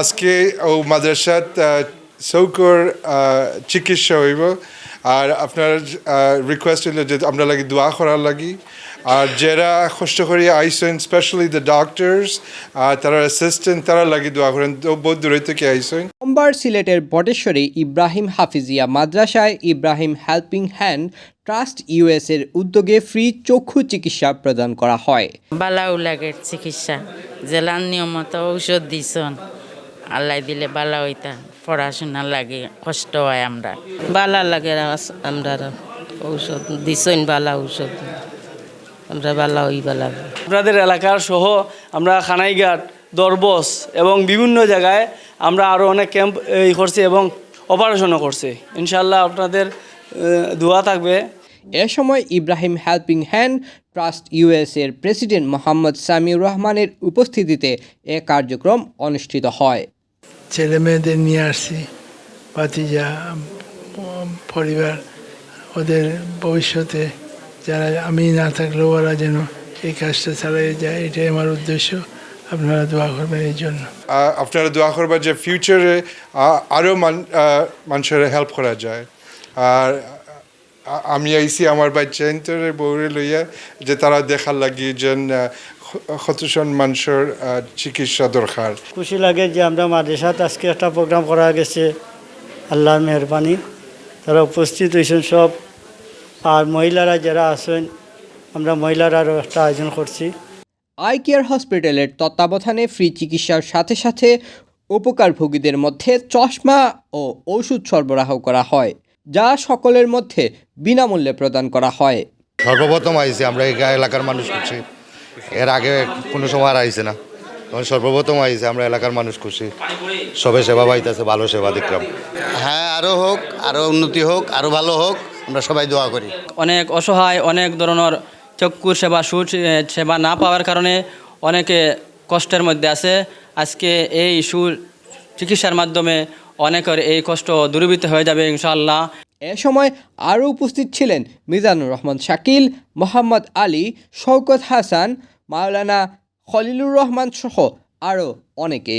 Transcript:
আজকে ও মাদ্রাসাত চৌকর চিকিৎসা হইব। আর আপনার রিকোয়েস্ট হইল যে আমরা লাগি দোয়া করার লাগি। আর যারা কষ্ট করে আইসেন স্পেশালি দ্য ডক্টরস আর তারা অ্যাসিস্ট্যান্ট তারা লাগি দোয়া করেন। তো বহুত দূরে থেকে আইসেন। সোমবার সিলেটের বটেশ্বরী ইব্রাহিম হাফিজিয়া মাদ্রাসায় Ibrahim Helping Hand Trust US এর উদ্যোগে ফ্রি চক্ষু চিকিৎসা প্রদান করা হয়। বালাও লাগে চিকিৎসা জেলার নিয়মত ঔষধ দিছন। আল্লাহ দিলে বালা হইতা, পড়াশোনা লাগে, কষ্ট হয় আমরা। বালা লাগে আমরা ঔষধ দিছইন বালা ঔষধ। আমরা বালা ওই বালা। আপনাদের এলাকার সহ আমরা খানাইঘাট, দরবস এবং বিভিন্ন জায়গায় আমরা আরও অনেক ক্যাম্প করছি এবং অপারেশনও করছি। ইনশাল্লাহ আপনাদের দোয়া থাকবে। এ সময় Ibrahim Helping Hand Trust US এর প্রেসিডেন্ট মোহাম্মদ সামিউর রহমানের উপস্থিতিতে এ কার্যক্রম অনুষ্ঠিত হয়। ছেলে মেয়েদের নিয়ে আসছি ভাতিজা পরিবার ওদের ভবিষ্যতে যারা আমি না থাকলেও ওরা যেন এই কাজটা চালিয়ে যায় এটাই আমার উদ্দেশ্য। আপনারা দোয়া করবেন এই জন্য। আপনারা দোয়া করবা যে ফিউচারে আরও মান মানুষের হেল্প করা যায়। আর আমি আইসি আমার বাচ্চা ইন্তরে বউরে লইয়া যে তারা দেখার লাগি যেন কতজন মানুষের চিকিৎসা দরকার। খুশি লাগে যে আমরা মাদ্রাসাত আজকে একটা প্রোগ্রাম করা গেছে। আল্লাহর মেহরবানি। তারা উপস্থিত হয়েছেন সব। আর মহিলারা যারা আছেন আমরা মহিলারারও একটা আয়োজন করছি। আই কেয়ার হসপিটালের তত্ত্বাবধানে ফ্রি চিকিৎসার সাথে সাথে উপকারভোগীদের মধ্যে চশমা ও ওষুধ সরবরাহ করা হয়। যা সকলের মধ্যে বিনামূল্যে প্রদান করা হয়। সর্বপ্রথম আইছে আমরা এই এলাকার মানুষ খুশি। এর আগে কোনো সময় আর আইছে না। তখন সর্বপ্রথম আইছে আমরা এলাকার মানুষ খুশি। সবে সেবা পাইতেছে ভালো সেবা দেখলাম হ্যাঁ আরও হোক আরও উন্নতি হোক আরও ভালো হোক আমরা সবাই দোয়া করি। অনেক অসহায় অনেক ধরনের চক্ষুর সেবা সু সেবা না পাওয়ার কারণে অনেকে কষ্টের মধ্যে আছে। আজকে এই সু চিকিৎসার মাধ্যমে অনেকের এই কষ্ট দূরীভূত হয়ে যাবে ইনশাল্লাহ এ সময় আরও উপস্থিত ছিলেন মিজানুর রহমান শাকিল, মোহাম্মদ আলী, শওকত হাসান, মাওলানা খলিলুর রহমান সহ আরও অনেকে।